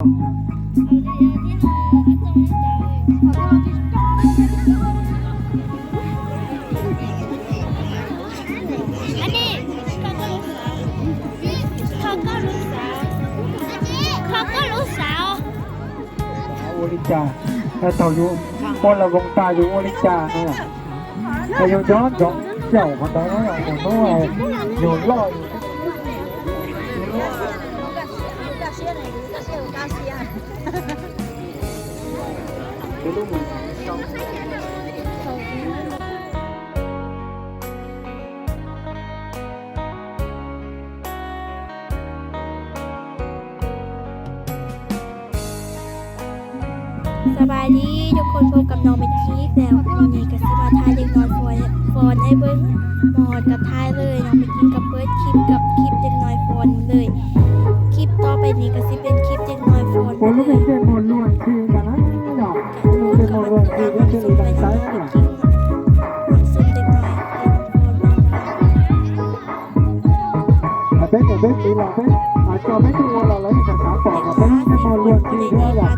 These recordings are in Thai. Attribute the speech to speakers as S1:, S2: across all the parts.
S1: โอลิจาแล้วต่ออยู่บนเราวงตาอยู่โอลิจาเนี่ยแต่อยู่ย้อนย้อนเจ้าคนนั้นเนี่ยผมต้องเอาอยู่รออยู่
S2: สบายดีทุกคนพบกับน้องเมจิกแล้ววันนี้ก็สิมาทายเด็กน้อยฟอนฟอนไอ้เบิ้งหมอดกับทายเลยน้องเมจิกกับเปิดคลิปกับคลิปเด็กน้อยฟอนเลย นี้ก็สิเป็นคลิปเด็กน้อยฟอน
S1: ผมก็
S2: เล
S1: เป็นเพื่อนมนล้วยคือกันนะเนาะ
S2: ทุก
S1: เป็น
S2: ค
S1: ม
S2: น
S1: น
S2: ก็
S1: ล้วน
S2: มา
S1: คือ
S2: ติด
S1: ก็
S2: ตาม
S1: คือ
S2: รับ
S1: ดัง
S2: ม
S1: ซ้าย
S2: เด็กน้อยฟอนฟอนฟอนฟอน
S1: แต่เป็นต่เป็นสีหล่อเป็นอาจจะไม่ถูกเราเลยภาษาต่อกับเป็นมนล้วนคือก็อ
S2: ยาก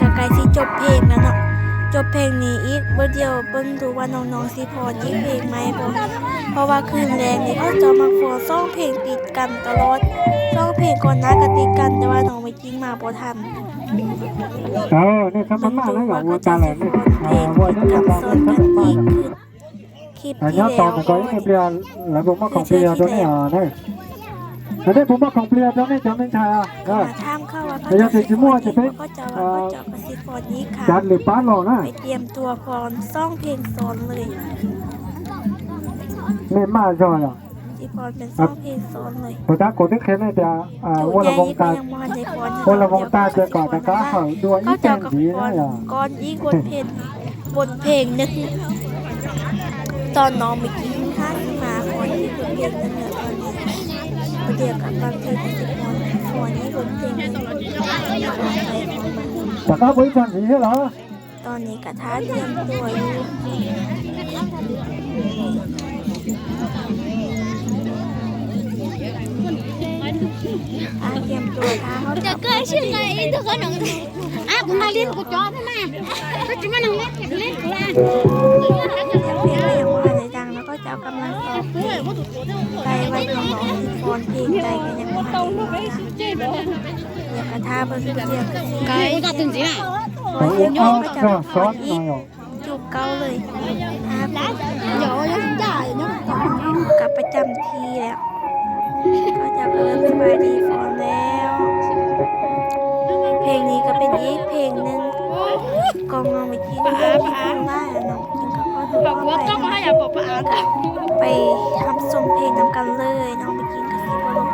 S2: ก็ใกล้ที่จบเพลงแล้วเนาะจบเพลงนี้อีกเบิ่งเดียวเบิ่งดูว่าน้องๆสิพออีกเพลงไหมบ่เพราะว่าคืนแรกนี่เขาจะมาฟอซ่องเพลงติดกันตลอดซ่องเพลงก่อนหน้าก็ติดกันแต่ว่าน้อง
S3: ไม่กิ้งมาบ่ทัน
S1: เออเนี่ยครับมันมาแล้วอย่างวัวตาแหลมนี่อ่าวัวนี่จะตอน
S3: ซ้
S1: นี้
S3: อน
S1: ถ้า
S3: กัน
S1: มา
S3: อีกคือคลิป
S1: อัน
S3: ที่
S1: นี้ตอน
S3: แล้ว
S1: ก่อนนี่เปลี่ยนแล้วผมมาของเปลี่ยนตัวนี้อะเนี่ย อันนี้ผมมาของเปลี่ยนตัวนี้จำไม่ทันอะเออ
S3: มาถามเข้าว่า
S1: เดี๋ยวจะสิมั่วจะเป็น
S3: ก็จะว่าก็จะกระซิบฟอนนี้ค่ะ
S1: จัดหรือป้าหล่อนะ
S3: ไปเตรียมตัวฟอนซ่องเพลงสอนเลย
S1: ไม่มาจอยอะ
S3: ที่ฟอนเป็นซ่องเพลงสอนเลย
S1: พอตากดที่เค้นเนี่ยจะอ่า
S3: จุ
S1: วัว
S3: ใหญ่
S1: ละวง
S3: นี่ก็
S1: ตา
S3: ยังมอนในฟอน
S1: วัวละวงตาเจอก่อนแต่ก้าเขาด้วย
S3: ก็
S1: อีเป็
S3: เจ้านกับ
S1: ดี
S3: ฟอ
S1: นะ
S3: น
S1: อะ
S3: ก่อนอีกบนเพลงบนเพลงนึงตอนน้องไปกินข้าวที่มาฟอนที่บนเพลงนั่น เนี่ยตอนนี้เดียวกับบางเพลงที่สิบฟอนฟอนนี้บนเพลงนึง
S1: แต่ก้าบริการดีเหรอ
S3: ตอนนี้กระทะเตรียมตัวอยู่อาเตรียมตัวท้าเขาจะ
S4: Trời ơi, xin này, tôi có nặng À, cũng mà liên của chó thế mà Tôi chỉ mà nặng lết, kẹp lết của là
S3: เต เบิ่งเดียวกันสิ
S4: Cái, ta từng gì nào
S3: ฟอนเดียว
S1: เอา
S3: ก็จะ
S1: ก็
S3: ฟ
S1: ซ้อ
S3: น
S1: น
S3: อี
S1: มากอะ
S3: จุกเกาเลยครับ
S4: Nhỏ nó cũng dài, nó
S3: กลับประจำที่แล้วก็จะเริ่มสบายดีฟอนแล้ว เพลงนี้ก็เป็นอีกเพลงหนึ่งกองน้องไปกินข้าวที่ข้างล่างน้องกินข้าวก็ถูกต้องไปไปทำส่งเพลงนำกันเลยน้องไปกินกระซิบรบกวนเวล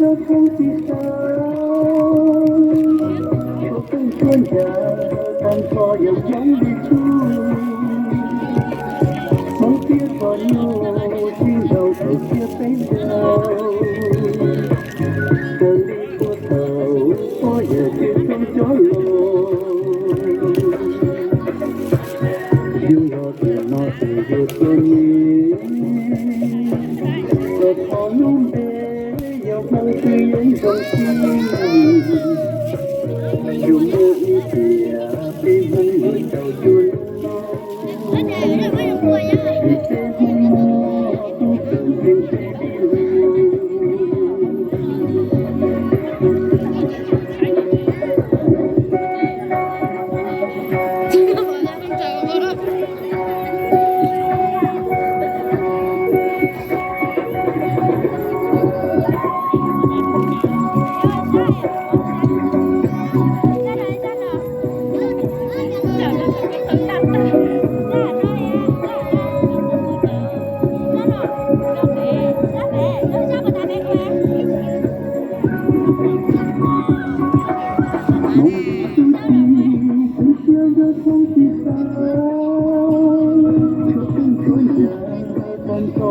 S5: giấc không thì sao Tan cho dòng dáng đi xuống Bóng tiếc còn nhau Xin đầu cứ chia tay nhau Cơn đi tàu Có giờ kia trong gió lùi Yêu nó thì nó thì tôi nhìn Cơn khó lúc 梦时人生起舞，有我一片，被风吹到云。我，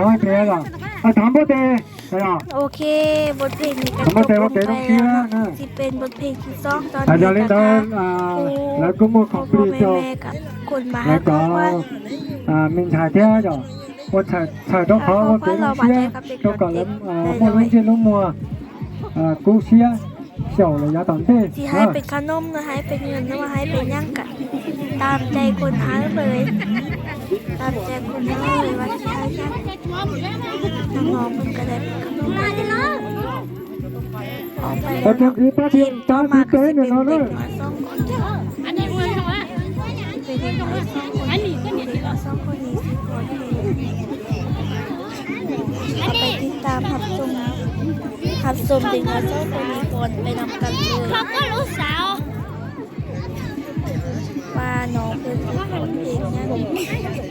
S1: น้อยเปรี้ยล่ะอะถามพ่อเต้ใช่หรอ
S2: โอเค บทเพลงนี้ก็
S1: ทำไมแต่ว่า
S2: จ
S1: เก๋
S2: บ
S1: ต้
S2: ล
S1: อง
S2: ง
S1: เชี
S2: ไป
S1: ยร์
S2: แล้ว
S1: นะ
S2: ที่เป็นบทเพลงที่สองตอน
S1: อาจ
S2: นี้
S1: จะเล่น
S2: ก็
S1: ได้
S2: ทาง
S1: อ่า
S2: ครู
S1: แล้วก็มือของป
S2: พ่อ
S1: ลี
S2: แม่
S1: จอ
S2: แม่กับคนมา
S1: แล้ว
S2: บ
S1: ก็
S2: อกว่า
S1: อ่ามินชายเที่ยวจ้ะว่าชายชายต้องเขาว่าเป็นเชียร์ก็ก่อนแล้วอ่าพวกนี้เชียร์นุ่มมัวอ่ากูเชียร์เสี่ยวเลยยาตอนเต้
S2: ที่ให้เป็นขนมนะให้เป็นเงินนะว่าให้เป็นหย่างกันตามใจคนหาเลย ตามใจคนหาเลยว่าที่ให้ยังน้องๆมันก็ได้เป็นขนมมาเลยเนาะออกไป
S1: แล้
S2: ว
S1: เมื่อป้าเทียมตา
S2: มา
S1: คือ
S2: ก็
S1: เต้
S2: สิ
S1: เนี่
S2: เป็
S1: ย
S2: น
S1: เนาะ
S2: เด็
S1: น
S2: กน้อยสองคน
S3: อันนี้มันว่า
S2: เป็นเด็กน้อยสองคนเด็กน้อยสองคนนี้เอาไปติดตามหับชมหับชมเด็กน้อยสองคนนี้ก่อนไปนำกันเลย
S3: เขาก็รู้สาว
S2: ว่าน้องเป็นคนเพลงยังเตรียมตัวทักเขาจะ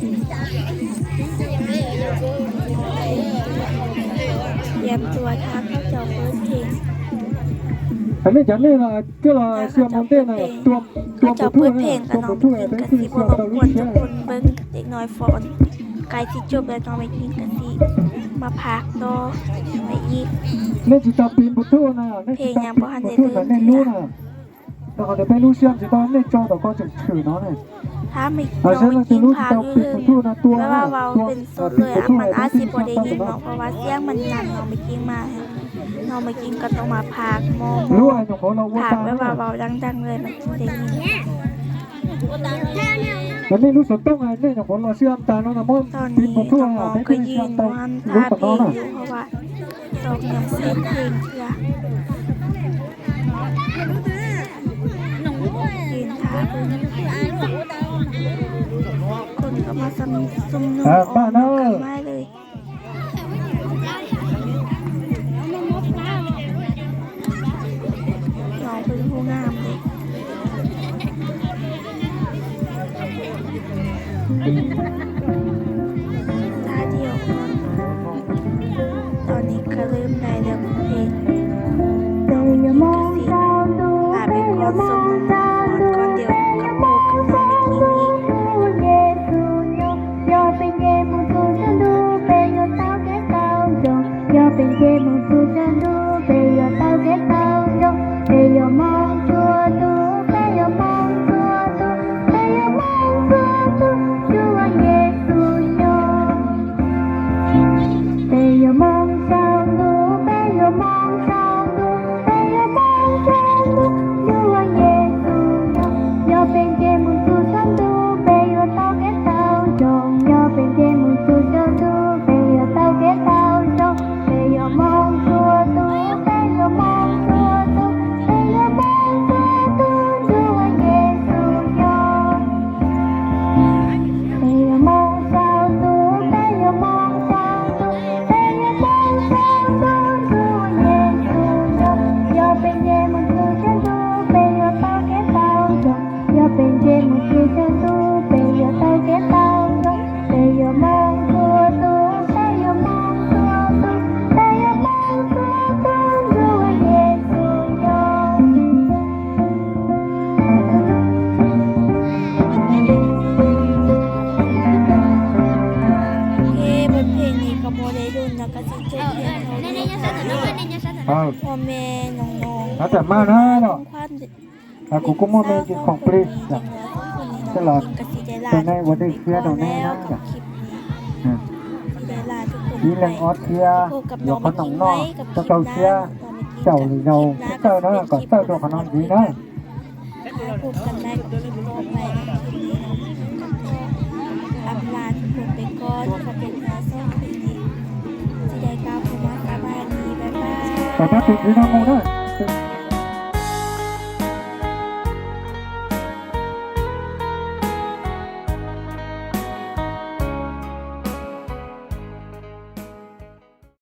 S2: เปิดเพลง
S1: อันนี้จะนี่นะก็เราเชียร์มอนเต้นะตัวตัว
S2: เขาจะ
S1: ผู้
S2: เปิดเพล
S1: เนี่
S2: ง
S1: ย
S2: กับ
S1: ตัว
S2: น้อง
S1: ผู้
S2: เพลง
S1: เป็น
S2: กับ
S1: ที่
S2: สิบ
S1: เชียร์
S2: รบ
S1: ตัว
S2: ก
S1: ลู
S2: วน
S1: กเชี
S2: ทุ
S1: ย
S2: ก
S1: ร์
S2: คนเบิ้งเด็กน้อยฟอนไกลที่จบแล้วน้องไปกินกันสิมาพักต่อไปอีก
S1: นี่จิตาปีนบุตรนะนี่จิตาปีนบุตรแต่นี่รู้นะแต่เขาจะไปรู้เชียร์จิตาเนี่ยจอแต่ก็จะถือเนาะเนี่ย
S2: ถ้าไม่
S1: เอา
S2: น้อง
S1: ใช่
S2: ไป
S1: เราจะ
S2: กิน
S1: รู้
S2: พั
S1: จิ
S2: ก
S1: ตา
S2: อ
S1: ปี
S2: ยู่
S1: นบุตรนะตัว
S2: แปลว่าเว้าเป็นสดเลยอะมันอาจสิบ่ได้ยิน
S1: เนาะ
S2: เนาะเพราะว่าเสียงมันนั่นน้องไปกินมาน้องไปกินก็ต้องมาพักมอง
S1: รู้ไอ้ของเราว่า
S2: พัก
S1: ตา
S2: ไว้เบาๆดังๆเลยมันถึงได้ยิน
S1: แต่นี่รู้สึกต้องไงเนี่ยของเราเชื่อมตาเนาะนะมั่ง
S2: ตอน
S1: ปีน
S2: นี้
S1: บุตร
S2: น้
S1: อะ
S2: อง
S1: ไม่
S2: ๆก็
S1: ได้
S2: ยื
S1: เชื่อม
S2: น
S1: ตา
S2: วัน
S1: รู้
S2: ท่า
S1: ปะ
S2: เพล
S1: เนาะ
S2: งอยู่เพราะว่าตองยังเสียงเพลงเชื่อยืนท่า เพลงคนก็มาสมสมนุมออกมากันมาเล องๆ
S1: แล้วแต่มานะเนาะ
S2: ความ
S1: อะกูก็มองเป็นของปลีจ้ะตลอดแต่ในวันได้เคลียร์ตรงนี้นะ
S2: กับคลิปนี้
S1: อืม
S2: สิได้ลาทุกคน
S1: นี่แรงออสเทีย
S2: พบกับ
S1: เดี๋
S2: น้
S1: ย
S2: อ
S1: ว
S2: ง
S1: ขนมน
S2: ไว้
S1: อก
S2: กับค
S1: จะ
S2: ลิป
S1: เจ้า
S2: หน้า
S1: เชียเจ้าหรือเราเจ้าเนาะก็เจ้าตัวขนมดีนะ
S2: พบกันได้กับคลิปต่อไปนะคลิปนี้น้องก็ลำลาทุกคนไปก่อนขอเป็นนาซ่องคลิปนี้สิได้กล่าวคำว่าสบายดีบ๊ายบาย
S1: แต่ถ้าติดที่น้องมูนะ